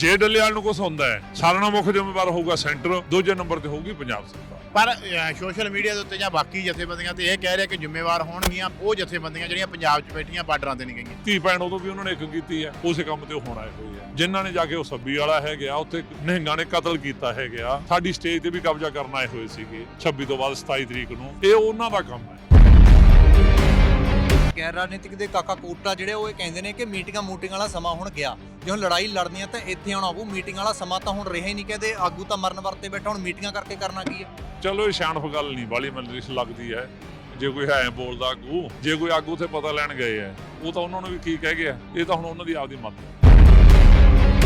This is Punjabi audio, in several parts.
ਜੇ ਡੱਲੇਵਾਲ ਨੂੰ ਕੁਝ ਹੁੰਦਾ ਹੈ ਸਾਰਿਆਂ ਨਾਲੋਂ ਮੁੱਖ ਜ਼ਿੰਮੇਵਾਰ ਹੋਊਗਾ ਸੈਂਟਰ ਦੂਜੇ ਨੰਬਰ ਤੇ ਹੋਊਗੀ ਪੰਜਾਬ ਸਰਕਾਰ। ਪਰ ਸੋਸ਼ਲ ਮੀਡੀਆ ਦੇ ਉੱਤੇ ਜਾਂ ਬਾਕੀ ਜਥੇਬੰਦੀਆਂ ਤੇ ਇਹ ਕਹਿ ਰਿਹਾ ਕਿ ਜ਼ਿੰਮੇਵਾਰ ਹੋਣਗੀਆਂ ਉਹ ਜਥੇਬੰਦੀਆਂ ਜਿਹੜੀਆਂ ਪੰਜਾਬ 'ਚ ਬੈਠੀਆਂ ਬਾਰਡਰਾਂ ਤੇ ਨਹੀਂ ਗਈਆਂ। ਧੀ ਭੈਣ ਉਦੋਂ ਵੀ ਉਹਨਾਂ ਨੇ ਇੱਕ ਕੀਤੀ ਹੈ ਉਸੇ ਕੰਮ ਤੇ ਉਹ ਹੁਣ ਆਏ ਹੋਏ ਆ ਜਿਨ੍ਹਾਂ ਨੇ ਜਾ ਕੇ ਉਹ ਸੱਬੀ ਵਾਲਾ ਹੈ ਗਿਆ ਉੱਥੇ ਨਿਹੰਗਾਂ ਨੇ ਕਤਲ ਕੀਤਾ ਹੈ ਗਿਆ ਸਾਡੀ ਸਟੇਜ ਤੇ ਵੀ ਕਬਜ਼ਾ ਕਰਨ ਆਏ ਹੋਏ ਸੀਗੇ 26 ਤੋਂ ਬਾਅਦ 27 ਤਰੀਕ ਨੂੰ। ਇਹ ਉਹਨਾਂ ਦਾ ਕੰਮ ਹੈ। ਗੈਰ ਰਾਜਨੀਤਿਕ ਦੇ ਕਾਕਾ ਕੋਟਾ ਜਿਹੜੇ ਉਹ ਇਹ ਕਹਿੰਦੇ ਨੇ ਕਿ ਮੀਟਿੰਗਾਂ ਮੂਟਿੰਗ ਵਾਲਾ ਸਮਾਂ ਹੁਣ ਗਿਆ। ਜੇ ਹੁਣ ਲੜਾਈ ਲੜਨੀ ਆ ਤਾਂ ਇੱਥੇ ਆਉਣਾ ਪਊ ਮੀਟਿੰਗ ਵਾਲਾ ਸਮਾਂ ਤਾਂ ਹੁਣ ਰਿਹਾ ਹੀ ਨਹੀਂ, ਕਹਿੰਦੇ ਆਗੂ ਤਾਂ ਮਰਨ ਵਰਤੇ ਬੈਠਾ, ਹੁਣ ਮੀਟਿੰਗਾਂ ਕਰਕੇ ਕਰਨਾ ਕੀ ਹੈ ਚਲੋ, ਇਹ ਸ਼ਾਨਫ ਗੱਲ ਨਹੀਂ, ਬਾਲੀ ਮੈਨੂੰ ਲੱਗਦੀ ਹੈ। ਜੇ ਕੋਈ ਹੈ ਬੋਲਦਾ ਆਗੂ, ਜੇ ਕੋਈ ਆਗੂ ਉੱਥੇ ਪਤਾ ਲੈਣ ਗਏ ਹੈ, ਉਹ ਤਾਂ ਉਹਨਾਂ ਨੂੰ ਵੀ ਕੀ ਕਹਿ ਗਿਆ, ਇਹ ਤਾਂ ਹੁਣ ਉਹਨਾਂ ਦੀ ਆਪਦੀ ਮਤ ਹੈ।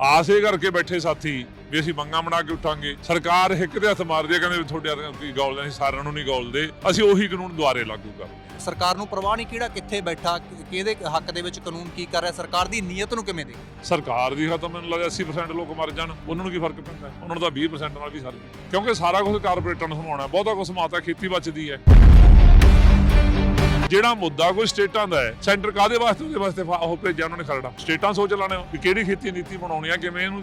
ਆਸੇ ਕਰਕੇ ਬੈਠੇ ਸਾਥੀ ਵੀ ਅਸੀਂ ਮੰਗਾ ਬਣਾ ਕੇ ਉੱਠਾਂਗੇ। ਸਰਕਾਰ ਹਿੱਕ ਦੇ ਹੱਥ ਮਾਰਦੀ ਹੈ ਕਹਿੰਦੇ ਤੁਹਾਡੇ ਹੱਥ ਕੀ ਗੋਲਦੇ ਅਸੀਂ ਸਾਰਿਆਂ ਨੂੰ ਨਹੀਂ ਗੋਲਦੇ ਅਸੀਂ ਉਹੀ ਕਾਨੂੰਨ ਦੁਆਰੇ ਲਾਗੂ ਕਰ ਸਰਕਾਰ ਨੂੰ ਪਰਵਾਹ ਨਹੀਂ ਕਿਹੜਾ ਕਿੱਥੇ ਬੈਠਾ ਕਿਹਦੇ ਹੱਕ ਦੇ ਵਿੱਚ ਕਾਨੂੰਨ ਕੀ ਕਰ ਰਿਹਾ ਸਰਕਾਰ ਦੀ ਨੀਅਤ ਨੂੰ ਕਿਵੇਂ ਦੇ ਸਰਕਾਰ ਦੀ ਖਤਮ ਮੈਨੂੰ ਲੱਗਦਾ 80% ਲੋਕ ਮਰ ਜਾਣ ਉਹਨਾਂ ਨੂੰ ਕੀ ਫ਼ਰਕ ਪੈਂਦਾ ਉਹਨਾਂ ਨੂੰ ਤਾਂ 20% ਨਾਲ ਵੀ ਸਰ। ਕਿਉਂਕਿ ਸਾਰਾ ਕੁਝ ਕਾਰਪੋਰੇਟਾਂ ਨੂੰ ਸੰਭਾਉਣਾ ਹੈ, ਬਹੁਤਾ ਕੁਝ ਮਾਤਾ ਖੇਤੀ ਬਚਦੀ ਹੈ। ਜਿਹੜਾ ਮੁੱਦਾ ਕੋਈ ਸਟੇਟਾਂ ਦਾ ਹੈ, ਸੈਂਟਰ ਕਾਦੇ ਵਾਸਤੇ, ਉਹਦੇ ਵਾਸਤੇ ਉਹ ਭੇਜਿਆ, ਉਹਨਾਂ ਨੇ ਖਰੜਾ। ਸਟੇਟਾਂ ਸੋਚ ਲੈਣੇ ਵੀ ਕਿਹੜੀ ਖੇਤੀ ਨੀਤੀ ਬਣਾਉਣੀ ਹੈ ਕਿਵੇਂ ਇਹਨੂੰ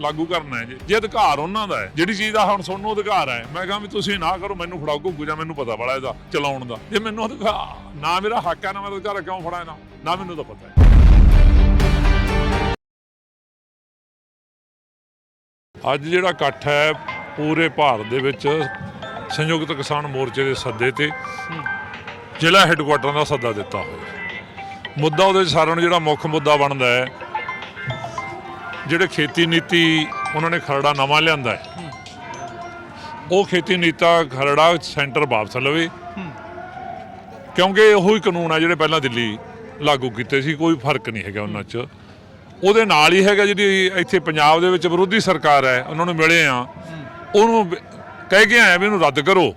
ਲਾਗੂ ਕਰਨਾ ਹੈ ਜੀ। ਜੇ ਅਧਿਕਾਰ ਉਹਨਾਂ ਦਾ ਹੈ, ਜਿਹੜੀ ਚੀਜ਼ ਦਾ ਹੁਣ ਤੁਹਾਨੂੰ ਅਧਿਕਾਰ ਹੈ, ਮੈਂ ਕਹਾਂ ਵੀ ਤੁਸੀਂ ਨਾ ਕਰੋ, ਮੈਨੂੰ ਫੜਾਓ ਘੁੱਗੂ ਜਾਂ ਮੈਨੂੰ ਪਤਾ ਬੜਾ ਇਹਦਾ ਚਲਾਉਣ ਦਾ। ਜੇ ਮੈਨੂੰ ਅਧਿਕਾਰ ਨਾ ਮੇਰਾ ਹੱਕ ਹੈ, ਨਾ ਮੈਂ ਅਧਿਕਾਰ ਕਿਉਂ ਫੜਾ ਇਹਦਾ ਨਾ ਮੈਨੂੰ ਤਾਂ ਪਤਾ ਹੈ। ਅੱਜ ਜਿਹੜਾ ਇਕੱਠ ਹੈ ਪੂਰੇ ਭਾਰਤ ਦੇ ਵਿੱਚ ਸੰਯੁਕਤ ਕਿਸਾਨ ਮੋਰਚੇ ਦੇ ਸੱਦੇ ਤੇ ਜ਼ਿਲ੍ਹਾ ਹੈੱਡਕੁਆਟਰਾਂ ਦਾ ਸੱਦਾ ਦਿੱਤਾ ਹੋਇਆ। ਮੁੱਦਾ ਉਹਦੇ ਸਾਰਿਆਂ ਨੂੰ ਜਿਹੜਾ ਮੁੱਖ ਮੁੱਦਾ ਬਣਦਾ ਹੈ, ਜਿਹੜੇ ਖੇਤੀ ਨੀਤੀ ਉਹਨਾਂ ਨੇ ਖਰੜਾ ਨਵਾਂ ਲਿਆਂਦਾ ਹੈ। ਉਹ ਖੇਤੀ ਨੀਤਾ ਖਰੜਾ ਸੈਂਟਰ ਵਾਪਸ ਲਵੇ। ਕਿਉਂਕਿ ਉਹੀ ਕਾਨੂੰਨ ਆ ਜਿਹੜੇ ਪਹਿਲਾਂ ਦਿੱਲੀ ਲਾਗੂ ਕੀਤੇ ਸੀ, ਕੋਈ ਫ਼ਰਕ ਨਹੀਂ ਹੈਗਾ ਉਹਨਾਂ 'ਚ। ਉਹਦੇ ਨਾਲ ਹੀ ਹੈਗਾ ਜਿਹੜੀ ਇੱਥੇ ਪੰਜਾਬ ਦੇ ਵਿੱਚ ਵਿਰੋਧੀ ਸਰਕਾਰ ਹੈ, ਉਹਨਾਂ ਨੂੰ ਮਿਲੇ ਆ। ਉਹਨੂੰ ਕਹਿ ਕੇ ਆਇਆ ਵੀ ਇਹਨੂੰ ਰੱਦ ਕਰੋ।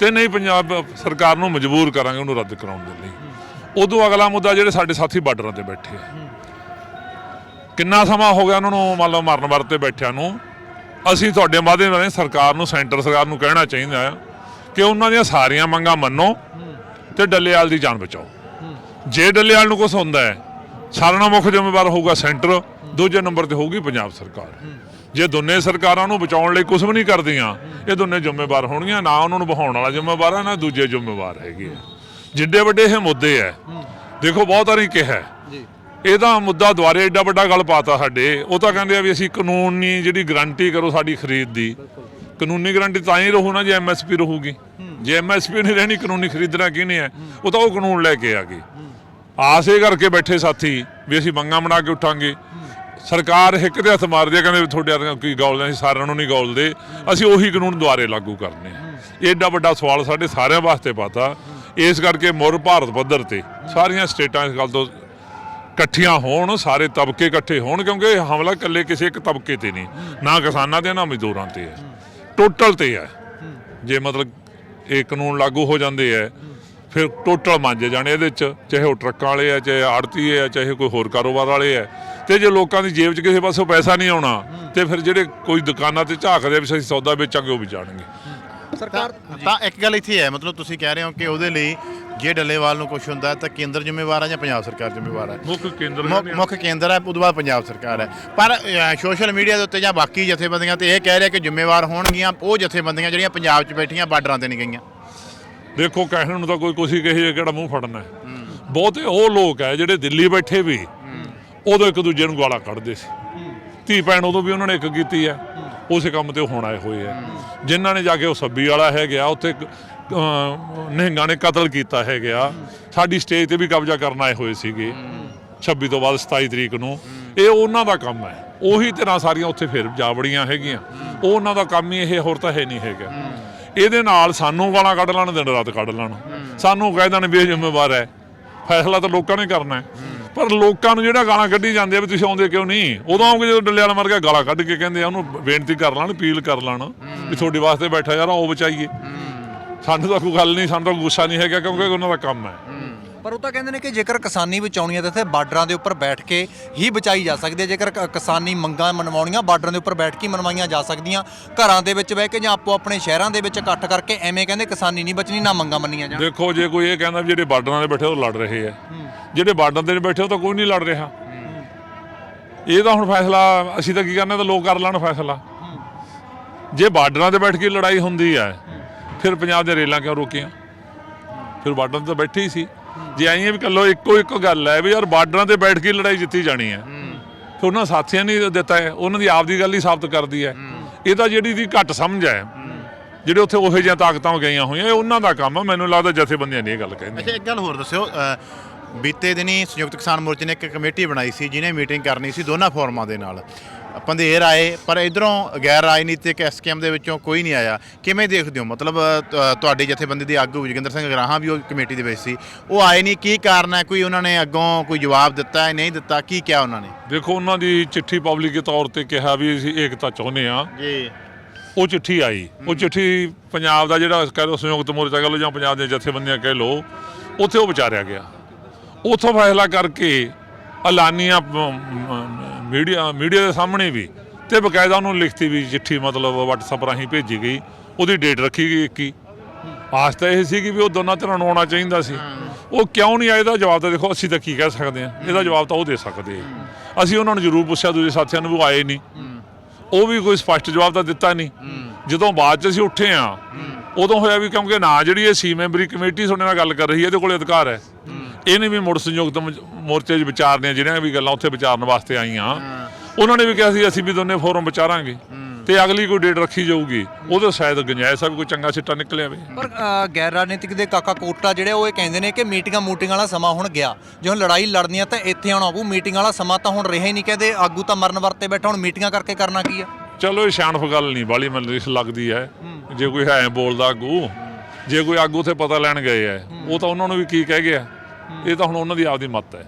ਤੇ ਨਹੀਂ ਪੰਜਾਬ ਸਰਕਾਰ ਨੂੰ ਮਜਬੂਰ ਕਰਾਂਗੇ ਉਹਨੂੰ ਰੱਦ ਕਰਾਉਣ ਦੇ ਲਈ। ਉਦੋਂ ਅਗਲਾ ਮੁੱਦਾ ਜਿਹੜੇ ਸਾਡੇ ਸਾਥੀ ਬਾਰਡਰਾਂ ਤੇ ਬੈਠੇ ਆ। ਕਿੰਨਾ ਸਮਾਂ ਹੋ ਗਿਆ ਉਹਨਾਂ ਨੂੰ ਮੰਨ ਲਓ ਮਰਨ ਵਰਤੇ ਬੈਠਿਆਂ ਨੂੰ? ਅਸੀਂ ਤੁਹਾਡੇ ਮਾਧਿਅਮ ਰਾਹੀਂ ਸਰਕਾਰ ਨੂੰ, ਸੈਂਟਰ ਸਰਕਾਰ ਨੂੰ ਕਹਿਣਾ ਚਾਹੀਦਾ ਹੈ ਕਿ ਉਹਨਾਂ ਦੀਆਂ ਸਾਰੀਆਂ ਮੰਗਾਂ ਮੰਨੋ ਤੇ ਡੱਲੇਵਾਲ ਦੀ ਜਾਨ ਬਚਾਓ। ਜੇ ਡੱਲੇਵਾਲ ਨੂੰ ਕੁਝ ਹੁੰਦਾ ਹੈ ਸਾਰਿਆਂ ਨਾਲੋਂ ਮੁੱਖ ਜ਼ਿੰਮੇਵਾਰ ਹੋਊਗਾ ਸੈਂਟਰ। ਦੂਜੇ ਨੰਬਰ ਤੇ ਹੋਊਗੀ ਪੰਜਾਬ ਸਰਕਾਰ। ਜੇ ਦੋਨੇ ਸਰਕਾਰਾਂ ਨੂੰ ਬਚਾਉਣ ਲਈ ਕੁਝ ਵੀ ਨਹੀਂ ਕਰਦੀਆਂ ਇਹ ਦੋਨੇ ਜ਼ਿੰਮੇਵਾਰ ਹੋਣਗੀਆਂ ਨਾ ਉਹਨਾਂ ਨੂੰ ਬਹਾਉਣ ਵਾਲਾ ਜ਼ਿੰਮੇਵਾਰ ਹੈ ਨਾ ਦੂਜੇ ਜ਼ਿੰਮੇਵਾਰ ਹੈਗੇ ਆ। ਜਿੱਡੇ ਵੱਡੇ ਇਹ ਮੁੱਦੇ ਹੈ ਦੇਖੋ ਬਹੁਤ ਵਾਰੀ ਕਿਹਾ ਜੀ। ਇਹਦਾ ਮੁੱਦਾ ਦੁਆਰੇ ਏਡਾ ਵੱਡਾ ਗੱਲ ਪਾਤਾ ਸਾਡੇ। ਉਹ ਤਾਂ ਕਹਿੰਦੇ ਆ ਵੀ ਅਸੀਂ ਕਾਨੂੰਨੀ ਜਿਹੜੀ ਗਾਰੰਟੀ ਕਰੋ ਸਾਡੀ ਖਰੀਦ ਦੀ। ਕਾਨੂੰਨੀ ਗਾਰੰਟੀ ਤਾਂ ਹੀ ਰਹੂ ਨਾ ਜੇ ਐਮਐਸਪੀ ਰਹੂਗੀ। ਜੇ ਐਮਐਸਪੀ ਨਹੀਂ ਰਹਿਣੀ ਕਾਨੂੰਨੀ ਖਰੀਦਣਾ ਕਿਹਨੇ ਹੈ ਉਹ ਤਾਂ ਉਹ ਕਾਨੂੰਨ ਲੈ ਕੇ ਆ ਗਏ। ਆਸੇ ਕਰਕੇ ਬੈਠੇ ਸਾਥੀ ਵੀ ਅਸੀਂ ਮੰਗਾ ਬਣਾ ਕੇ ਉੱਠਾਂਗੇ। ਸਰਕਾਰ ਹਿੱਕ ਦੇ ਹੱਥ ਮਾਰਦੀ ਹੈ ਕਹਿੰਦੇ ਵੀ ਤੁਹਾਡੇ ਹੱਥ ਕੀ ਗੋਲਦੇ ਅਸੀਂ ਸਾਰਿਆਂ ਨੂੰ ਨਹੀਂ ਗੋਲਦੇ। ਅਸੀਂ ਉਹੀ ਕਾਨੂੰਨ ਦੁਆਰੇ ਲਾਗੂ ਕਰਨੇ ਆ। ਇਹ ਏਡਾ ਵੱਡਾ ਸਵਾਲ ਸਾਡੇ ਸਾਰਿਆਂ ਵਾਸਤੇ ਪਾਤਾ। ਇਸ ਕਰਕੇ ਮੁਰ ਭਾਰਤ ਪੱਧਰ ਤੇ ਸਾਰੀਆਂ ਸਟੇਟਾਂ ਇਸ ਗੱਲ ਤੋਂ ਇਕੱਠੀਆਂ ਹੋਣ, ਸਾਰੇ ਤਬਕੇ ਇਕੱਠੇ ਹੋਣ, ਕਿਉਂਕਿ ਇਹ ਹਮਲਾ ਇਕੱਲੇ ਕਿਸੇ ਇੱਕ ਤਬਕੇ ਤੇ ਨਹੀਂ, ਨਾ ਕਿਸਾਨਾਂ ਤੇ, ਨਾ ਮਜ਼ਦੂਰਾਂ ਤੇ ਹੈ। ਟੋਟਲ ਤੇ ਹੈ। ਜੇ ਮਤਲਬ ਇਹ ਕਾਨੂੰਨ ਲਾਗੂ ਹੋ ਜਾਂਦੇ ਹੈ, ਫਿਰ ਟੋਟਲ ਮੰਜੇ ਜਾਣੇ ਇਹਦੇ ਚ, ਚਾਹੇ ਉਹ ਟਰੱਕਾਂ ਵਾਲੇ ਆ ਚਾਹੇ ਆੜਤੀ ਆ ਚਾਹੇ ਕੋਈ ਹੋਰ ਕਾਰੋਬਾਰ ਵਾਲੇ ਆ ਤੇ ਜੇ ਲੋਕਾਂ ਦੀ ਜੇਬ 'ਚ ਕਿਸੇ ਪਾਸੋਂ ਪੈਸਾ ਨਹੀਂ ਆਉਣਾ ਤੇ ਫਿਰ ਜਿਹੜੇ ਕੋਈ ਦੁਕਾਨਾਂ ਤੇ ਝਾਕਦੇ ਆ ਵੀ ਅਸੀਂ ਸੌਦਾ ਵੇਚਾਂਗੇ ਉਹ ਵੀ ਜਾਣਗੇ। ਸਰਕਾਰ ਤਾਂ ਇੱਕ ਗੱਲ ਇੱਥੇ ਹੈ ਮਤਲਬ ਤੁਸੀਂ ਕਹਿ ਰਹੇ ਹੋ ਕਿ ਉਹਦੇ ਲਈ ਜੇ ਡੱਲੇਵਾਲ ਨੂੰ ਕੁਝ ਹੁੰਦਾ ਤਾਂ ਕੇਂਦਰ ਜ਼ਿੰਮੇਵਾਰ ਹੈ ਜਾਂ ਪੰਜਾਬ ਸਰਕਾਰ ਜ਼ਿੰਮੇਵਾਰ ਹੈ? ਮੁੱਖ ਕੇਂਦਰ ਮੁੱਖ- ਮੁੱਖ ਕੇਂਦਰ ਹੈ ਉਦੋਂ ਬਾਅਦ ਪੰਜਾਬ ਸਰਕਾਰ ਹੈ। ਪਰ ਸੋਸ਼ਲ ਮੀਡੀਆ ਦੇ ਉੱਤੇ ਜਾਂ ਬਾਕੀ ਜਥੇਬੰਦੀਆਂ ਤੇ ਇਹ ਕਹਿ ਰਿਹਾ ਕਿ ਜ਼ਿੰਮੇਵਾਰ ਹੋਣਗੀਆਂ ਉਹ ਜਥੇਬੰਦੀਆਂ ਜਿਹੜੀਆਂ ਪੰਜਾਬ 'ਚ ਬੈਠੀਆਂ ਬਾਰਡਰਾਂ ਤੇ ਨਹੀਂ ਗਈਆਂ। ਦੇਖੋ ਕਹਿਣ ਨੂੰ ਤਾਂ ਕੋਈ ਕੁਛ ਹੀ ਕਹੇ ਕਿਹੜਾ ਮੂੰਹ ਫੜਨਾ ਹੈ। ਬਹੁਤੇ ਉਹ ਲੋਕ ਹੈ ਜਿਹੜੇ ਦਿੱਲੀ ਬੈਠੇ ਵੀ ਉਦੋਂ ਇੱਕ ਦੂਜੇ ਨੂੰ ਗਾਲਾਂ ਕੱਢਦੇ ਸੀ। ਧੀ ਭੈਣ ਉਦੋਂ ਵੀ ਉਹਨਾਂ ਨੇ ਇੱਕ ਕੀਤੀ ਹੈ। ਉਸੇ ਕੰਮ ਤੇ ਹੁਣ ਆਏ ਹੋਏ ਆ। ਜਿਨ੍ਹਾਂ ਨੇ ਜਾ ਕੇ ਉਹ ਸੱਬੀ ਵਾਲਾ ਹੈ ਗਿਆ ਉੱਥੇ ਨਿਹੰਗਾਂ ਨੇ ਕਤਲ ਕੀਤਾ ਹੈ। ਗਿਆ ਸਾਡੀ ਸਟੇਜ ਤੇ ਵੀ ਕਬਜ਼ਾ ਕਰਨ ਆਏ ਹੋਏ ਸੀਗੇ। 26 ਤੋਂ ਬਾਅਦ 27 ਤਰੀਕ ਨੂੰ। ਇਹ ਉਹਨਾਂ ਦਾ ਕੰਮ ਹੈ। ਉਹੀ ਤਰ੍ਹਾਂ ਸਾਰੀਆਂ ਉੱਥੇ ਫਿਰ ਜਾ ਵੜੀਆਂ ਹੈਗੀਆਂ ਉਹ ਉਹਨਾਂ ਦਾ ਕੰਮ ਹੀ ਇਹ ਹੋਰ ਤਾਂ ਹੈ ਨਹੀਂ ਹੈਗਾ। ਇਹਦੇ ਨਾਲ ਸਾਨੂੰ ਗਾਲਾਂ ਕੱਢ ਲੈਣ ਦਿਨ ਰਾਤ ਕੱਢ ਲੈਣ। ਸਾਨੂੰ ਕਹਿ ਦੇਣ ਵੀ ਇਹ ਜ਼ਿੰਮੇਵਾਰ ਹੈ। ਫੈਸਲਾ ਤਾਂ ਲੋਕਾਂ ਨੇ ਕਰਨਾ ਹੈ। ਪਰ ਲੋਕਾਂ ਨੂੰ ਜਿਹੜਾ ਗਾਲਾਂ ਕੱਢੀ ਜਾਂਦੇ ਆ ਵੀ ਤੁਸੀਂ ਆਉਂਦੇ ਕਿਉਂ ਨਹੀਂ? ਉਦੋਂ ਆਉਂਗੇ ਜਦੋਂ ਡੱਲੇ ਵਾਲਾ ਮਰ ਗਿਆ ਗਾਲਾਂ ਕੱਢ ਕੇ ਕਹਿੰਦੇ ਆ ਉਹਨੂੰ ਬੇਨਤੀ ਕਰ ਲੈਣ ਅਪੀਲ ਕਰ ਲੈਣ ਵੀ ਤੁਹਾਡੇ ਵਾਸਤੇ ਬੈਠਾ ਯਾਰ ਉਹ ਬਚਾਈਏ ਸਾਨੂੰ ਤਾਂ ਕੋਈ ਗੱਲ ਨਹੀਂ ਸਾਨੂੰ ਤਾਂ ਗੁੱਸਾ ਨਹੀਂ ਹੈਗਾ ਕਿਉਂਕਿ ਉਹਨਾਂ ਦਾ ਕੰਮ ਹੈ। ਪਰ ਉਹ ਤਾਂ ਕਹਿੰਦੇ ਨੇ ਕਿ ਜੇਕਰ ਕਿਸਾਨੀ ਬਚਾਉਣੀ ਹੈ ਤਾਂ ਇੱਥੇ ਬਾਰਡਰਾਂ ਦੇ ਉੱਪਰ ਬੈਠ ਕੇ ਹੀ ਬਚਾਈ ਜਾ ਸਕਦੀ ਹੈ। ਜੇਕਰ ਕ- ਕਿਸਾਨੀ ਮੰਗਾਂ ਮਨਵਾਉਣੀਆਂ, ਬਾਰਡਰਾਂ ਦੇ ਉੱਪਰ ਬੈਠ ਕੇ ਹੀ ਮਨਵਾਈਆਂ ਜਾ ਸਕਦੀਆਂ। ਘਰਾਂ ਦੇ ਵਿੱਚ ਬਹਿ ਕੇ ਜਾਂ ਆਪੋ ਆਪਣੇ ਸ਼ਹਿਰਾਂ ਦੇ ਵਿੱਚ ਇਕੱਠ ਕਰਕੇ ਐਵੇਂ ਕਹਿੰਦੇ ਕਿਸਾਨੀ ਨਹੀਂ ਬਚਣੀ, ਨਾ ਮੰਗਾਂ ਮੰਨੀਆਂ ਜਾਣ। ਦੇਖੋ, ਜੇ ਕੋਈ ਇਹ ਕਹਿੰਦਾ ਵੀ ਜਿਹੜੇ ਬਾਰਡਰਾਂ ਦੇ ਬੈਠੇ ਉਹ ਲੜ ਰਹੇ ਆ। ਜਿਹੜੇ ਬਾਰਡਰ ਦੇ ਬੈਠੇ ਉਹ ਤਾਂ ਕੋਈ ਨਹੀਂ ਲੜ ਰਿਹਾ। ਇਹ ਤਾਂ ਹੁਣ ਫੈਸਲਾ, ਅਸੀਂ ਤਾਂ ਕੀ ਕਰਨਾ ਤਾਂ ਲੋਕ ਕਰ ਲੈਣ ਫੈਸਲਾ। ਜੇ ਬਾਰਡਰਾਂ ਤੇ ਬੈਠ ਕੇ ਲੜਾਈ ਹੁੰਦੀ ਹੈ, ਫਿਰ ਪੰਜਾਬ ਦੇ ਰੇਲਾਂ ਕਿਉਂ ਰੋਕੀਆਂ? ਫਿਰ ਬਾਰਡਰਾਂ ਤੇ ਤਾਂ ਬੈਠੇ ਹੀ ਸੀ। ਜੇ ਆਈਏ ਵੀ ਕੱਲੋ ਇੱਕੋ ਇੱਕ ਗੱਲ ਹੈ ਵੀ ਯਾਰ ਬਾਰਡਰਾਂ ਤੇ ਬੈਠ ਕੇ ਲੜਾਈ ਜਿੱਤੀ ਜਾਣੀ ਹੈ। ਫਿਰ ਉਹਨਾਂ ਸਾਥੀਆਂ ਨੇ ਦਿੱਤਾ ਹੈ, ਉਹਨਾਂ ਦੀ ਆਪਦੀ ਗੱਲ ਹੀ ਸਾਬਤ ਕਰਦੀ ਹੈ। ਇਹ ਤਾਂ ਜਿਹੜੀ ਦੀ ਘੱਟ ਸਮਝ ਹੈ, ਜਿਹੜੇ ਉੱਥੇ ਉਹੋ ਜਿਹੀਆਂ ਤਾਕਤਾਂ ਗਈਆਂ ਹੋਈਆਂ, ਇਹ ਉਹਨਾਂ ਦਾ ਕੰਮ ਹੈ, ਮੈਨੂੰ ਲੱਗਦਾ ਜਥੇਬੰਦੀਆਂ ਨੇ ਇਹ ਗੱਲ ਕਹਿੰਦੀ ਅੱਛਾ, ਇੱਕ ਗੱਲ ਹੋਰ ਦੱਸਿਓ ਬੀਤੇ ਦਿਨੀ ਸੰਯੁਕਤ ਕਿਸਾਨ ਮੋਰਚੇ ਨੇ ਇੱਕ ਕਮੇਟੀ ਬਣਾਈ ਸੀ, ਜਿਹਨੇ ਮੀਟਿੰਗ ਕਰਨੀ ਸੀ ਦੋਨਾਂ ਫੋਰਮਾਂ ਦੇ ਨਾਲ। ਪੰਧੇਰ ਆਏ ਪਰ ਇਧਰੋਂ ਗੈਰ ਰਾਜਨੀਤਿਕ ਐਸਕੇਐਮ ਦੇ ਵਿੱਚੋਂ ਕੋਈ ਨਹੀਂ ਆਇਆ। ਕਿਵੇਂ ਦੇਖਦੇ ਹੋ? ਮਤਲਬ ਤ- ਤੁਹਾਡੀ ਜਥੇਬੰਦੀ ਦੇ ਆਗੂ ਜੋਗਿੰਦਰ ਸਿੰਘ ਗਰਾਹਾਂ ਵੀ ਉਹ ਕਮੇਟੀ ਦੇ ਵਿੱਚ ਸੀ। ਉਹ ਆਏ ਨਹੀਂ ਕੀ ਕਾਰਨ ਹੈ? ਕੋਈ ਉਹਨਾਂ ਨੇ ਅੱਗੋਂ ਕੋਈ ਜਵਾਬ ਦਿੱਤਾ ਹੈ ਨਹੀਂ ਦਿੱਤਾ? ਕੀ ਕਿਹਾ ਉਹਨਾਂ ਨੇ? ਦੇਖੋ ਉਹਨਾਂ ਦੀ ਚਿੱਠੀ ਪਬਲਿਕ ਦੇ ਤੌਰ ਤੇ ਕਿਹਾ ਵੀ ਅਸੀਂ ਏਕਤਾ ਚਾਹੁੰਦੇ ਆ ਜੀ। ਉਹ ਚਿੱਠੀ ਆਈ। ਉਹ ਚਿੱਠੀ ਪੰਜਾਬ ਦਾ ਜਿਹੜਾ ਕਹਿ ਲਓ ਸੰਯੁਕਤ ਮੋਰਚਾ ਕਹਿ ਲਓ ਜਾਂ ਪੰਜਾਬ ਦੀਆਂ ਜਥੇਬੰਦੀਆਂ ਕਹਿ ਲਓ ਉੱਥੇ ਉਹ ਵਿਚਾਰਿਆ ਗਿਆ। ਉੱਥੋਂ ਫੈਸਲਾ ਕਰਕੇ ਐਲਾਨੀਆਂ ਮੀਡੀਆ ਮੀਡੀਆ ਦੇ ਸਾਹਮਣੇ ਵੀ ਤੇ ਬਕਾਇਦਾ ਉਹਨੂੰ ਲਿਖਤੀ ਵੀ ਚਿੱਠੀ ਮਤਲਬ WhatsApp ਰਾਹੀਂ ਭੇਜੀ ਗਈ ਉਹਦੀ ਡੇਟ ਰੱਖੀ ਗਈ 21 ਆਸ ਤਾਂ ਇਹ ਸੀ ਕਿ ਵੀ ਉਹ ਦੋਨਾਂ ਤਰ੍ਹਾਂ ਨੂੰ ਆਉਣਾ ਚਾਹੀਦਾ ਸੀ। ਉਹ ਕਿਉਂ ਨਹੀਂ ਆਏ ਦਾ ਜਵਾਬ ਤਾਂ ਦੇਖੋ ਅਸੀਂ ਤਾਂ ਕੀ ਕਹਿ ਸਕਦੇ ਹਾਂ ਇਹਦਾ ਜਵਾਬ ਤਾਂ ਉਹ ਦੇ ਸਕਦੇ ਆ। ਅਸੀਂ ਉਹਨਾਂ ਨੂੰ ਜ਼ਰੂਰ ਪੁੱਛਿਆ ਦੂਜੇ ਸਾਥੀਆਂ ਨੂੰ ਵੀ ਆਏ ਨਹੀਂ। ਉਹ ਵੀ ਕੋਈ ਸਪਸ਼ਟ ਜਵਾਬ ਤਾਂ ਦਿੱਤਾ ਨਹੀਂ। ਜਦੋਂ ਬਾਅਦ ਚ ਅਸੀਂ ਉੱਠੇ ਆ ਉਦੋਂ ਹੋਇਆ ਵੀ ਕਿਉਂਕਿ ਨਾ ਜਿਹੜੀ ਇਹ ਸੀ ਮੈਂਬਰੀ ਕਮੇਟੀ ਤੁਹਾਡੇ ਨਾਲ ਗੱਲ ਕਰ ਰਹੀ ਹੈ ਇਹਦੇ ਕੋਲੇ ਅਧਿਕਾਰ ਹੈ। ਇਹਨੇ ਵੀ ਮੁੜ ਸੰਯੁਕਤ ਮੋਰਚੇ 'ਚ ਵਿਚਾਰਨੇ ਜਿਹੜੀਆਂ ਵੀ ਗੱਲਾਂ ਉੱਥੇ ਵਿਚਾਰਨ ਵਾਸਤੇ ਆਈਆਂ। ਉਹਨਾਂ ਨੇ ਵੀ ਕਿਹਾ ਸੀ ਅਸੀਂ ਵੀ ਦੋਨੇ ਫੋਰਮ ਵਿਚਾਰਾਂਗੇ। ਤੇ ਅਗਲੀ ਕੋਈ ਡੇਟ ਰੱਖੀ ਜਾਊਗੀ ਉਹਦੇ ਸ਼ਾਇਦ ਗੁੰਜਾਇਸ਼ ਆ ਕੋਈ ਚੰਗਾ ਸਿੱਟਾ ਨਿਕਲਿਆ ਵੇ। ਪਰ ਗੈਰ ਰਾਜਨੀਤਿਕ ਦੇ ਕਾਕਾ ਕੋਟਾ ਜਿਹੜੇ ਉਹ ਇਹ ਕਹਿੰਦੇ ਨੇ ਕਿ ਮੀਟਿੰਗਾਂ ਮੂਟਿੰਗ ਵਾਲਾ ਸਮਾਂ ਹੁਣ ਗਿਆ। ਜੇ ਹੁਣ ਲੜਾਈ ਲੜਨੀ ਆ ਤਾਂ ਇੱਥੇ ਆਉਣਾ ਪਊ ਮੀਟਿੰਗ ਵਾਲਾ ਸਮਾਂ ਤਾਂ ਹੁਣ ਰਿਹਾ ਹੀ ਨਹੀਂ ਕਹਿੰਦੇ ਆਗੂ ਤਾਂ ਮਰਨ ਵਰਤੇ ਬੈਠਾ ਹੁਣ ਮੀਟਿੰਗਾਂ ਕਰਕੇ ਕਰਨਾ ਕੀ ਆ? ਚਲੋ ਇਹ ਸਿਆਣਪ ਗੱਲ ਨਹੀਂ ਬਾਲੀ ਮੈਨੂੰ ਲੱਗਦੀ ਹੈ। ਜੇ ਕੋਈ ਹੈ ਬੋਲਦਾ ਆਗੂ ਜੇ ਕੋਈ ਆਗੂ ਉੱਥੇ ਪਤਾ ਲੈਣ ਗਏ ਹੈ। ਉਹ ਤਾਂ ਉਹਨਾਂ ਨੂੰ ਵੀ ਕੀ ਕਹਿ ਗਿਆ। ਇਹ ਤਾਂ ਹੁਣ ਉਹਨਾਂ ਦੀ ਆਪਦੀ ਮੱਤ ਹੈ।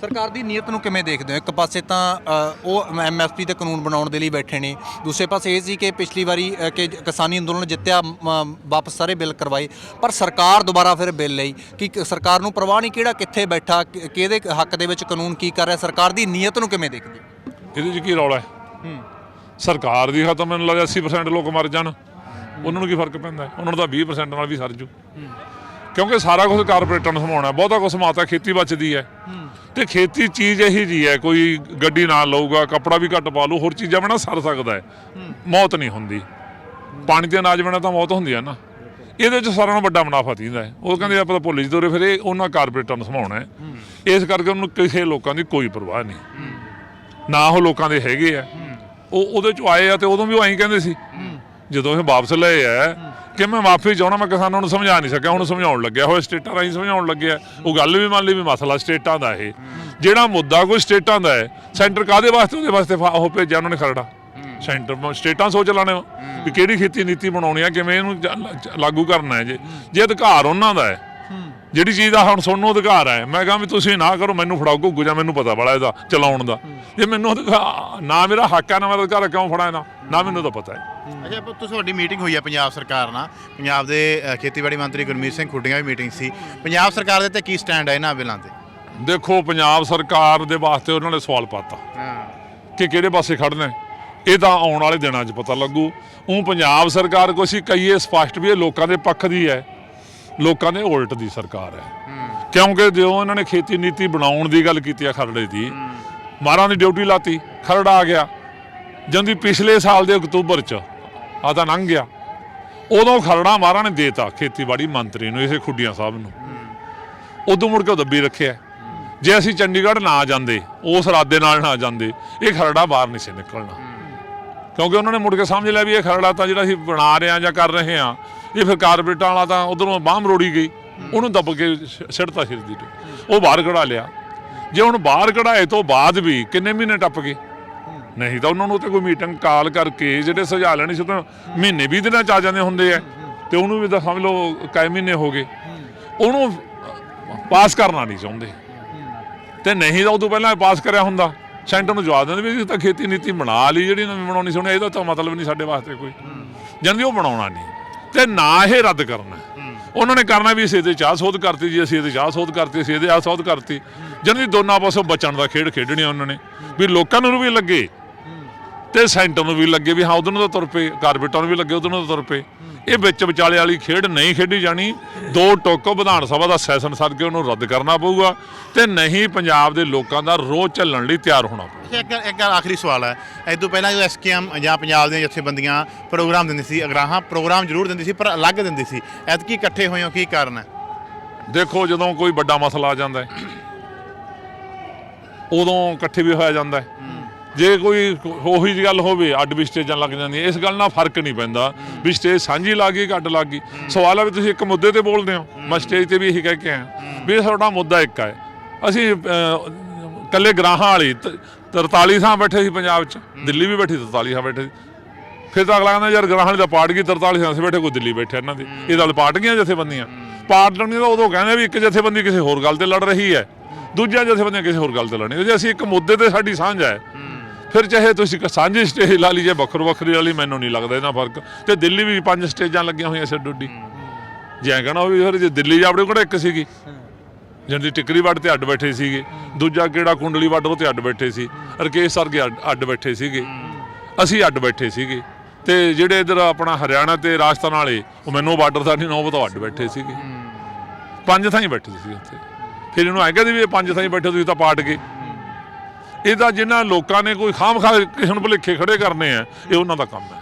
ਸਰਕਾਰ ਦੀ ਨੀਅਤ ਨੂੰ ਕਿਵੇਂ ਦੇਖਦੇ ਹੋ? ਇੱਕ ਪਾਸੇ ਤਾਂ ਅ, ਉਹ ਐਮਐਸਪੀ ਤੇ ਕਾਨੂੰਨ ਬਣਾਉਣ ਦੇ ਲਈ ਬੈਠੇ ਨੇ। ਦੂਸਰੇ ਪਾਸੇ ਇਹ ਸੀ ਕਿ ਪਿਛਲੀ ਵਾਰੀ ਅ, ਕਿ ਕਿਸਾਨੀ ਅੰਦੋਲਨ ਜਿੱਤਿਆ ਮ, ਵਾਪਸ ਸਾਰੇ ਬਿੱਲ ਕਰਵਾਏ। ਪਰ ਸਰਕਾਰ ਦੁਬਾਰਾ ਫਿਰ ਬਿੱਲ ਲਈ। ਕਿ ਕ- ਸਰਕਾਰ ਨੂੰ ਪਰਵਾਹ ਨਹੀਂ ਕਿਹੜਾ ਕਿੱਥੇ ਬੈਠਾ ਕਿ- ਕਿਹਦੇ ਹੱਕ ਦੇ ਵਿੱਚ ਕਾਨੂੰਨ ਕੀ ਕਰ ਰਿਹਾ? ਸਰਕਾਰ ਦੀ ਨੀਅਤ ਨੂੰ ਕਿਵੇਂ ਦੇਖਦੇ ਹੋ? ਇਹਦੇ 'ਚ ਕੀ ਰੌਲਾ ਹੈ? ਸਰਕਾਰ ਦੀ ਤਾਂ ਮੈਨੂੰ ਲੱਗਦਾ 80% ਲੋਕ ਮਰ ਜਾਣ। ਉਹਨਾਂ ਨੂੰ ਕੀ ਫ਼ਰਕ ਪੈਂਦਾ? ਹੈ? ਉਹਨਾਂ ਨੂੰ ਤਾਂ 20% ਨਾਲ ਵੀ ਸਰ ਜੂ। ਕਿਉਂਕਿ ਸਾਰਾ ਕੁਝ ਕਾਰਪੋਰੇਟਾਂ ਨੂੰ ਸਮਾਉਣਾ ਬਹੁਤਾ ਕੁਝ ਸਮਾਤਾ ਖੇਤੀ ਬਚਦੀ ਹੈ। ਤੇ ਖੇਤੀ ਚੀਜ਼ ਇਹੀ ਜੀ ਹੈ ਕੋਈ ਗੱਡੀ ਨਾਲ ਲਊਗਾ ਕੱਪੜਾ ਵੀ ਘੱਟ ਪਾ ਲੂ ਹੋਰ ਚੀਜ਼ਾਂ ਬਣਾ ਸਰ ਸਕਦਾ ਹੈ। ਮੌਤ ਨਹੀਂ ਹੁੰਦੀ। ਪਾਣੀ ਤੇ ਅਨਾਜ ਬਣਾ ਤਾਂ ਮੌਤ ਹੁੰਦੀ ਹੈ ਨਾ। ਇਹਦੇ ਚ ਸਾਰਿਆਂ ਨਾਲੋਂ ਵੱਡਾ ਮੁਨਾਫਾ ਤੀਂਦਾ ਹੈ। ਉਹ ਕਹਿੰਦੇ ਆਪਾਂ ਤਾਂ ਭੁੱਲ ਜਦੋਰੇ ਫਿਰ ਇਹ ਉਹਨਾਂ ਕਾਰਪੋਰੇਟਾਂ ਨੂੰ ਸਮਾਉਣਾ ਹੈ। ਇਸ ਕਰਕੇ ਉਹਨੂੰ ਕਿਸੇ ਲੋਕਾਂ ਦੀ ਕੋਈ ਪਰਵਾਹ ਨਹੀਂ। ਨਾ ਉਹ ਲੋਕਾਂ ਦੇ ਹੈਗੇ ਆ। ਉਹ ਉਹਦੇ ਚ ਆਏ ਆ ਤੇ ਉਦੋਂ ਵੀ ਉਹ ਐਂ ਕਹਿੰਦੇ ਸੀ। ਜਦੋਂ ਇਹ ਵਾਪਸ ਲਏ ਆ ਕਿ ਮੈਂ ਮਾਫੀ ਚਾਹਣਾ ਮੈਂ ਕਿਸਾਨਾਂ ਨੂੰ ਸਮਝਾ ਨਹੀਂ ਸਕਿਆ ਹੁਣ ਸਮਝਾਉਣ ਲੱਗਿਆ। ਹੋਇਆ ਸਟੇਟਾਂ ਰਾਹੀਂ ਸਮਝਾਉਣ ਲੱਗਿਆ। ਉਹ ਗੱਲ ਵੀ ਮੰਨ ਲਈ ਵੀ ਮਸਲਾ ਸਟੇਟਾਂ ਦਾ ਇਹ। ਜਿਹੜਾ ਮੁੱਦਾ ਕੋਈ ਸਟੇਟਾਂ ਦਾ ਹੈ, ਸੈਂਟਰ ਕਾਦੇ ਵਾਸਤੇ ਉਹਦੇ ਵਾਸਤੇ ਉਹ ਭੇਜਿਆ ਉਹਨਾਂ ਨੇ ਖਰੜਾ? ਸੈਂਟਰ ਸਟੇਟਾਂ ਸੋਚ ਲਾਣੇ ਵੀ ਕਿਹੜੀ ਖੇਤੀ ਨੀਤੀ ਬਣਾਉਣੀ ਹੈ ਕਿਵੇਂ ਇਹਨੂੰ ਲਾਗੂ ਕਰਨਾ ਹੈ ਜੇ। ਜੇ ਅਧਿਕਾਰ ਉਹਨਾਂ ਦਾ ਹੈ, ਜਿਹੜੀ ਚੀਜ਼ ਦਾ ਹੁਣ ਸੁਣਨ ਅਧਿਕਾਰ ਹੈ, ਮੈਂ ਕਹਾਂ ਵੀ ਤੁਸੀਂ ਨਾ ਕਰੋ, ਮੈਨੂੰ ਫੜਾਓ ਘੁੱਗੂ ਜਾਂ ਮੈਨੂੰ ਪਤਾ ਬੜਾ ਇਹਦਾ, ਚਲਾਉਣ ਦਾ। ਜੇ ਮੈਨੂੰ ਨਾ ਮੇਰਾ ਹੱਕ ਹੈ, ਨਾ ਮੇਰਾ ਅਧਿਕਾਰ ਕਿਉਂ ਫੜਾ ਇਹਦਾ? ਨਾ ਮੈਨੂੰ ਤਾਂ ਪਤਾ ਹੈ। ਅੱਛਾ ਪਰ ਤੁਹਾਡੀ ਮੀਟਿੰਗ ਹੋਈ ਹੈ ਪੰਜਾਬ ਸਰਕਾਰ ਨਾਲ। ਪੰਜਾਬ ਦੇ ਅ, ਖੇਤੀਬਾੜੀ ਮੰਤਰੀ ਗੁਰਮੀਤ ਸਿੰਘ ਖੁੱਡੀਆਂ ਵੀ ਮੀਟਿੰਗ ਸੀ। ਪੰਜਾਬ ਸਰਕਾਰ ਦੇ ਤੇ ਕੀ ਸਟੈਂਡ ਹੈ ਇਹਨਾਂ ਬਿੱਲਾਂ ਤੇ? ਦੇਖੋ ਪੰਜਾਬ ਸਰਕਾਰ ਦੇ ਵਾਸਤੇ ਉਹਨਾਂ ਨੇ ਸਵਾਲ ਪਾਤਾ। ਹਾਂ। ਕਿ ਕਿਹੜੇ ਪਾਸੇ ਖੜਨਾ ਹੈ। ਇਹ ਤਾਂ ਆਉਣ ਵਾਲੇ ਦਿਨਾਂ 'ਚ ਪਤਾ ਲੱਗੂ। ਉਹ ਪੰਜਾਬ ਸਰਕਾਰ ਕੋਈ ਸੀ ਕਹੀਏ ਸਪਸ਼ਟ ਵੀ ਇਹ ਲੋਕਾਂ ਦੇ ਪੱਖ ਦੀ ਹੈ। ਲੋਕਾਂ ਦੇ ਉਲਟ ਦੀ ਸਰਕਾਰ ਹੈ। ਕਿਉਂਕਿ ਜਦੋਂ ਇਹਨਾਂ ਨੇ ਖੇਤੀ ਨੀਤੀ ਬਣਾਉਣ ਦੀ ਗੱਲ ਕੀਤੀ ਆ ਖਰੜੇ ਦੀ ਮਾਰਾਂ ਦੀ ਡਿਊਟੀ ਲਾਤੀ ਖਰੜਾ ਆ ਗਿਆ। ਜਾਂਦੀ ਪਿਛਲੇ ਸਾਲ ਦੇ ਅਕਤੂਬਰ 'ਚ ਆ ਤਾਂ ਲੰਘ ਗਿਆ। ਉਦੋਂ ਖਰੜਾ ਮਾਰਾਂ ਨੇ ਦੇਤਾ ਖੇਤੀਬਾੜੀ ਮੰਤਰੀ ਨੂੰ, ਇਸੇ ਖੁੱਡੀਆਂ ਸਾਹਿਬ ਨੂੰ। ਉਦੋਂ ਮੁੜ ਕੇ ਉਹ ਦੱਬੀ ਰੱਖਿਆ। ਜੇ ਅਸੀਂ ਚੰਡੀਗੜ੍ਹ ਨਾ ਜਾਂਦੇ, ਉਸ ਇਰਾਦੇ ਨਾਲ ਨਾ ਜਾਂਦੇ, ਇਹ ਖਰੜਾ ਬਾਹਰ ਨਹੀਂ ਸੀ ਨਿਕਲਣਾ। ਕਿਉਂਕਿ ਉਹਨਾਂ ਨੇ ਮੁੜ ਕੇ ਸਮਝ ਲਿਆ ਵੀ ਇਹ ਖਰੜਾ ਤਾਂ ਜਿਹੜਾ ਅਸੀਂ ਬਣਾ ਰਹੇ ਹਾਂ ਜਾਂ ਕਰ ਰਹੇ ਹਾਂ, ਇਹ ਫਿਰ ਕਾਰਪੋਰੇਟਾਂ ਵਾਲਾ ਤਾਂ ਉਧਰੋਂ ਬਾਹਮ ਰੋੜੀ ਗਈ। ਉਹਨੂੰ ਦੱਬ ਕੇ ਸ- ਸਿਰ ਦੀ ਤੇ ਉਹ ਬਾਹਰ ਕਢਾ ਲਿਆ। ਜੇ ਹੁਣ ਬਾਹਰ ਕਢਾਏ ਤੋਂ ਬਾਅਦ ਵੀ ਕਿੰਨੇ ਮਹੀਨੇ ਟੱਪ ਗਏ? ਨਹੀਂ ਤਾਂ ਉਹਨਾਂ ਨੂੰ ਤੇ ਕੋਈ ਮੀਟਿੰਗ ਕਾਲ ਕਰਕੇ ਜਿਹੜੇ ਸੁਝਾਅ ਲੈਣੇ ਸੀ ਤਾਂ ਮਹੀਨੇ 20 ਦਿਨਾਂ ਚ ਆ ਜਾਂਦੇ ਹੁੰਦੇ ਆ। ਤੇ ਉਹਨੂੰ ਵੀ ਤਾਂ ਸਮਝ ਲਓ ਕਈ ਮਹੀਨੇ ਹੋ ਗਏ। ਉਹਨੂੰ ਪਾਸ ਕਰਨਾ ਨਹੀਂ ਚਾਹੁੰਦੇ। ਤੇ ਨਹੀਂ ਤਾਂ ਉਦੋਂ ਪਹਿਲਾਂ ਪਾਸ ਕਰਿਆ ਹੁੰਦਾ। ਸੈਂਟਰ ਨੂੰ ਜਵਾਬ ਦਿੰਦੇ ਵੀ ਅਸੀਂ ਤਾਂ ਖੇਤੀ ਨੀਤੀ ਬਣਾ ਲਈ, ਜਿਹੜੀ ਨਵੀਂ ਬਣਾਉਣੀ ਸੀ ਉਹਨੇ ਇਹਦਾ ਤਾਂ ਮਤਲਬ ਨਹੀਂ ਸਾਡੇ ਵਾਸਤੇ ਕੋਈ। ਜੰਦੀ ਉਹ ਬਣਾਉਣਾ ਨਹੀਂ। ਤੇ ਨਾ ਇਹ ਰੱਦ ਕਰਨਾ। ਉਹਨਾਂ ਨੇ ਕਰਨਾ ਵੀ ਅਸੀਂ ਇਹਦੇ ਚਾਹ ਸੋਧ ਕਰਤੀ ਜੀ, ਅਸੀਂ ਇਹਦੇ ਚਾਹ ਸੋਧ ਕਰਤੀ, ਅਸੀਂ ਇਹਦੇ ਆਹ ਸੋਧ ਕਰਤੀ। ਜਾਂਦੀ ਦੋਨਾਂ ਪਾਸੋਂ ਬਚਣ ਦਾ ਖੇਡ ਖੇਡਣੀ ਉਹਨਾਂ ਨੇ। ਵੀ ਲੋਕਾਂ ਨੂੰ ਵੀ ਲੱਗੇ। ਤੇ ਸੈਂਟਰ ਨੂੰ ਵੀ ਲੱਗੇ ਵੀ ਹਾਂ ਉਧਰ ਨੂੰ ਤਾਂ ਤੁਰ ਪਏ ਕਾਰਪੋਰੇਟਾਂ ਨੂੰ ਵੀ ਲੱਗੇ ਉਧਰ ਨੂੰ ਤਾਂ ਤੁਰ ਪਏ। ਇਹ ਵਿੱਚ ਵਿਚਾਲੇ ਵਾਲੀ ਖੇਡ ਨਹੀਂ ਖੇਡੀ ਜਾਣੀ। ਦੋ ਟੁੱਕ ਵਿਧਾਨ ਸਭਾ ਦਾ ਸੈਸ਼ਨ ਸੱਦ ਕੇ ਉਹਨੂੰ ਰੱਦ ਕਰਨਾ ਪਊਗਾ ਤੇ ਨਹੀਂ ਪੰਜਾਬ ਦੇ ਲੋਕਾਂ ਦਾ ਰੋਹ ਝੱਲਣ ਲਈ ਤਿਆਰ ਹੋਣਾ ਪਊਗਾ। ਇੱਕ ਇੱਕ ਆਖਰੀ ਸਵਾਲ ਹੈ। ਇਹ ਤੋਂ ਪਹਿਲਾਂ ਜਦੋਂ ਐਸਕੇਐਮ ਜਾਂ ਪੰਜਾਬ ਦੀਆਂ ਜਥੇਬੰਦੀਆਂ ਪ੍ਰੋਗਰਾਮ ਦਿੰਦੀ ਸੀ ਅਗਰਾਹਾਂ ਪ੍ਰੋਗਰਾਮ ਜ਼ਰੂਰ ਦਿੰਦੀ ਸੀ ਪਰ ਅਲੱਗ ਦਿੰਦੀ ਸੀ। ਐਤਕੀ ਇਕੱਠੇ ਹੋਏ ਹੋ ਕੀ ਕਾਰਨ ਹੈ? ਦੇਖੋ ਜਦੋਂ ਕੋਈ ਵੱਡਾ ਮਸਲਾ ਆ ਜਾਂਦਾ ਹੈ ਉਦੋਂ ਇਕੱਠੇ ਵੀ ਹੋਇਆ ਜਾਂਦਾ ਹੈ। ਜੇ ਕੋਈ ਉਹੀ ਜਿਹੀ ਗੱਲ ਹੋਵੇ ਅੱਡ ਵੀ ਸਟੇਜਾਂ ਲੱਗ ਜਾਂਦੀਆਂ ਇਸ ਗੱਲ ਨਾਲ ਫ਼ਰਕ ਨਹੀਂ ਪੈਂਦਾ ਵੀ ਸਟੇਜ ਸਾਂਝੀ ਲੱਗ ਗਈ ਅੱਡ ਲੱਗ ਗਈ। ਸਵਾਲ ਹੈ ਵੀ ਤੁਸੀਂ ਇੱਕ ਮੁੱਦੇ ਤੇ ਬੋਲਦੇ ਹੋ ਮੈਂ ਸਟੇਜ ਤੇ ਵੀ ਇਹੀ ਕਹਿ ਕੇ ਆਇਆ। ਵੀ ਸਾਡਾ ਮੁੱਦਾ ਇੱਕ ਹੈ ਅਸੀਂ ਇਕੱਲੇ ਗਰਾਹਾਂ ਵਾਲੀ ਤ- 43 ਥਾਂ ਬੈਠੇ ਸੀ ਪੰਜਾਬ 'ਚ ਦਿੱਲੀ ਵੀ ਬੈਠੀ 43 ਥਾਂ ਬੈਠੇ ਸੀ। ਫਿਰ ਤਾਂ ਅਗਲਾ ਕਹਿੰਦਾ ਯਾਰ ਗਰਾਹਾਂ ਵਾਲੀ ਤਾਂ ਪਾਟ ਗਈ 43 ਥਾਂ ਸੀ ਬੈਠੇ ਕੋਈ ਦਿੱਲੀ ਬੈਠੇ ਇਹਨਾਂ ਦੇ। ਇਹ ਤਾਂ ਪਾਟ ਗਈਆਂ ਜਥੇਬੰਦੀਆਂ ਪਾਟ ਲੈਣੀਆਂ ਤਾਂ ਉਦੋਂ ਕਹਿੰਦੇ ਵੀ ਇੱਕ ਜਥੇਬੰਦੀ ਕਿਸੇ ਹੋਰ ਗੱਲ ਤੇ ਲੜ ਰਹੀ ਹੈ। ਦੂਜੀਆਂ ਜਥੇਬੰਦੀਆਂ ਕਿਸੇ ਹੋਰ ਗੱਲ ਤੇ ਲੜਨੀ। ਜੇ ਅਸੀਂ ਇੱਕ ਮੁੱਦੇ ਤੇ ਸਾਡੀ ਸਾਂਝ ਹੈ। ਫਿਰ ਚਾਹੇ ਤੁਸੀਂ ਇੱਕ ਸਾਂਝੀ ਸਟੇਜ ਲਾ ਲਈ ਜੇ ਵੱਖਰੋ ਵੱਖਰੀ ਵਾਲੀ ਮੈਨੂੰ ਨਹੀਂ ਲੱਗਦਾ ਇਹਨਾਂ ਫ਼ਰਕ। ਤੇ ਦਿੱਲੀ ਵੀ ਪੰਜ ਸਟੇਜਾਂ ਲੱਗੀਆਂ ਹੋਈਆਂ ਸੀ ਡੁੱਡੀ ਜੇ ਐਂ ਕਹਿਣਾ ਵੀ ਫਿਰ ਜੇ ਦਿੱਲੀ ਜਾਵੜੇ ਕੋਲ ਇੱਕ ਸੀਗੀ ਜਿਹਦੀ ਟਿਕਰੀ ਵੱਡ ਤੇ ਅੱਡ ਬੈਠੇ ਸੀਗੇ, ਦੂਜਾ ਕਿਹੜਾ ਕੁੰਡਲੀ ਵੱਡ ਉਹ ਤੇ ਅੱਡ ਬੈਠੇ ਸੀ, ਰਕੇਸ਼ ਸਰਗੇ ਅੱਡ- ਅੱਡ ਬੈਠੇ ਸੀਗੇ, ਅਸੀਂ ਅੱਡ ਬੈਠੇ ਸੀਗੇ। ਤੇ ਜਿਹੜੇ ਇਧਰ ਆਪਣਾ ਹਰਿਆਣਾ ਤੇ ਰਾਜਸਥਾਨ ਵਾਲੇ, ਉਹ ਮੈਨੂੰ ਬਾਰਡਰ ਸਾਡੀ ਨੌ ਤੋਂ ਅੱਡ ਬੈਠੇ ਸੀਗੇ। ਪੰਜ ਥਾਂ ਹੀ ਬੈਠੇ ਸੀ ਉੱਥੇ। ਫਿਰ ਇਹਨੂੰ ਐਂ ਕਹਿੰਦੇ ਵੀ ਇਹ ਪੰਜ ਥਾਂ ਹੀ ਬੈਠੇ, ਤੁਸੀਂ ਤਾਂ ਪਾਟ ਗਏ। ਇਹਦਾ ਜਿਨ੍ਹਾਂ ਲੋਕਾਂ ਨੇ ਕੋਈ ਖਾਮ ਖਾ ਕਿਸੇ ਨੂੰ ਭੁਲੇਖੇ ਖੜੇ ਕਰਨੇ ਆ, ਇਹ ਉਹਨਾਂ ਦਾ ਕੰਮ ਹੈ।